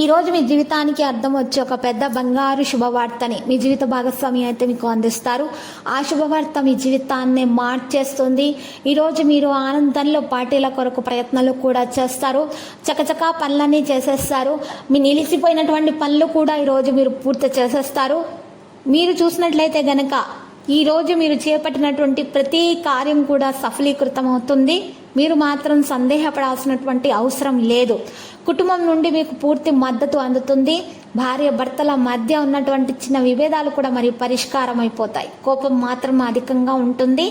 ఈరోజు మీ జీవితానికి అర్థం వచ్చే ఒక పెద్ద బంగారు శుభవార్తని మీ జీవిత భాగస్వామి అయితే మీకు అందిస్తారు. ఆ శుభవార్త మీ జీవితాన్ని మార్చేస్తుంది. ఈరోజు మీరు ఆనందంలో పార్టీల కొరకు ప్రయత్నాలు కూడా చేస్తారు. చకచకా పనులన్నీ చేసేస్తారు. మీ నిలిచిపోయినటువంటి పనులు కూడా ఈరోజు మీరు పూర్తి చేసేస్తారు. మీరు చూసినట్లయితే గనక ఈరోజు మీరు చేపట్టినటువంటి ప్రతి కార్యం కూడా సఫలీకృతం అవుతుంది మీరు మాత్రం సందేహపడాల్సినటువంటి అవసరం లేదు. కుటుంబం నుండి మీకు పూర్తి మద్దతు అందుతుంది. భార్య భర్తల మధ్య ఉన్నటువంటి చిన్న విభేదాలు కూడా మరి పరిష్కారం అయిపోతాయి కోపం మాత్రం అధికంగా ఉంటుంది.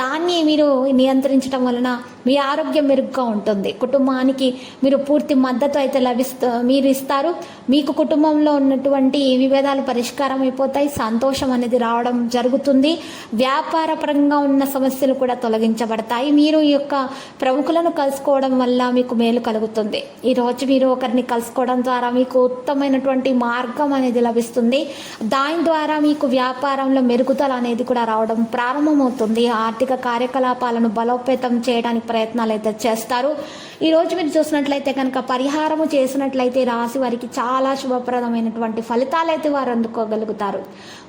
దాన్ని మీరు నియంత్రించడం వలన మీ ఆరోగ్యం మెరుగ్గా ఉంటుంది. కుటుంబానికి మీరు పూర్తి మద్దతు అయితే లభిస్తూ మీరు ఇస్తారు. మీకు కుటుంబంలో ఉన్నటువంటి విభేదాలు పరిష్కారం అయిపోతాయి సంతోషం అనేది రావడం జరుగుతుంది. వ్యాపార పరంగా ఉన్న సమస్యలు కూడా తొలగించబడతాయి. మీరు ఈ యొక్క ప్రముఖులను కలుసుకోవడం వల్ల మీకు మేలు కలుగుతుంది. ఈరోజు మీరు ఒకరిని కలుసుకోవడం ద్వారా మీకు ఉత్తమైనటువంటి మార్గం అనేది లభిస్తుంది. దాని ద్వారా మీకు వ్యాపారంలో మెరుగుదల అనేది కూడా రావడం ప్రారంభమవుతుంది. ఆర్థిక కార్యకలాపాలను బలోపేతం చేయడానికి ప్రయత్నాలు అయితే చేస్తారు. ఈరోజు మీరు చూసినట్లయితే కనుక పరిహారము చేసినట్లయితే రాశి వారికి చాలా శుభప్రదమైనటువంటి ఫలితాలు అయితే వారు అందుకోగలుగుతారు.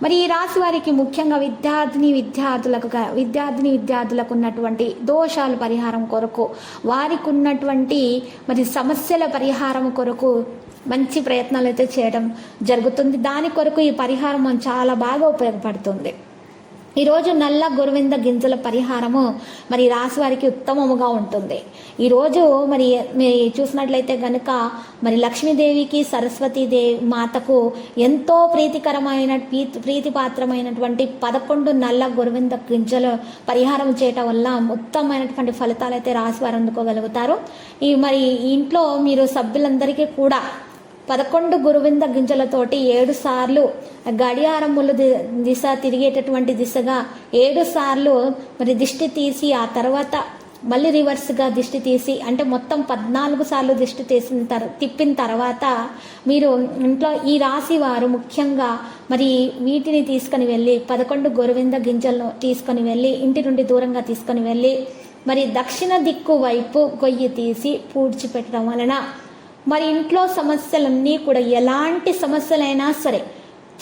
మరి ఈ రాశి వారికి ముఖ్యంగా విద్యార్థిని విద్యార్థులకు విద్యార్థిని విద్యార్థులకు ఉన్నటువంటి దోషాలు పరిహారం కొరకు వారికి ఉన్నటువంటి మరి సమస్యల పరిహారం కొరకు మంచి ప్రయత్నాలు అయితే చేయడం జరుగుతుంది. దాని కొరకు ఈ పరిహారం చాలా బాగా ఉపయోగపడుతుంది. ఈరోజు నల్ల గురువింద గింజల పరిహారము మరి రాశి వారికి ఉత్తమముగా ఉంటుంది. ఈరోజు మరి మీరు చూసినట్లయితే గనుక మరి లక్ష్మీదేవికి సరస్వతీదేవి మాతకు ఎంతో ప్రీతికరమైన ప్రీతి ప్రీతిపాత్రమైనటువంటి పదకొండు నల్ల గురువింద గింజలు పరిహారం చేయటం వల్ల ఉత్తమమైనటువంటి ఫలితాలు అయితే రాశి వారు అందుకోగలుగుతారు. ఈ మరి ఇంట్లో మీరు సభ్యులందరికీ కూడా పదకొండు గురువింద గింజలతోటి ఏడు సార్లు గడియారములు ది- దిశ తిరిగేటటువంటి దిశగా ఏడు సార్లు మరి దిష్టి తీసి ఆ తర్వాత మళ్ళీ రివర్స్గా దిష్టి తీసి అంటే మొత్తం పద్నాలుగు సార్లు దిష్టి తీసిన తర్ తిప్పిన తర్వాత మీరు ఇంట్లో ఈ రాశి వారు ముఖ్యంగా మరి వీటిని తీసుకొని వెళ్ళి పదకొండు గోరువింద గింజలను తీసుకొని వెళ్ళి ఇంటి నుండి దూరంగా తీసుకొని వెళ్ళి మరి దక్షిణ దిక్కు వైపు గొయ్యి తీసి పూడ్చిపెట్టడం వలన మరి ఇంట్లో సమస్యలన్నీ కూడా ఎలాంటి సమస్యలైనా సరే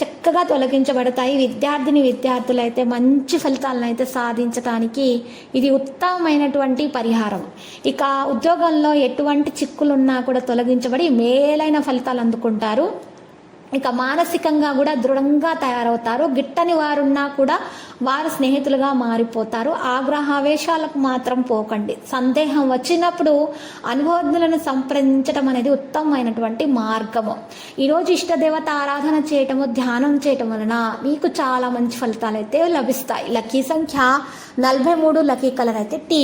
చక్కగా తొలగించబడతాయి. విద్యార్థిని విద్యార్థులు అయితే మంచి ఫలితాలను అయితే సాధించడానికి ఇది ఉత్తమమైనటువంటి పరిహారం. ఇక ఉద్యోగంలో ఎటువంటి చిక్కులున్నా కూడా తొలగించబడి మేలైన ఫలితాలు అందుకుంటారు. ఇక మానసికంగా కూడా దృఢంగా తయారవుతారు. గిట్టని వారున్నా కూడా వారు స్నేహితులుగా మారిపోతారు. ఆగ్రహావేశాలకు మాత్రం పోకండి. సందేహం వచ్చినప్పుడు అనుభవజ్ఞులను సంప్రదించడం అనేది ఉత్తమమైనటువంటి మార్గము. ఈరోజు ఇష్టదేవత ఆరాధన చేయటము ధ్యానం చేయటం వలన మీకు చాలా మంచి ఫలితాలు అయితే లభిస్తాయి. లక్కీ సంఖ్య నలభై మూడు లక్కీ కలర్ అయితే టీ.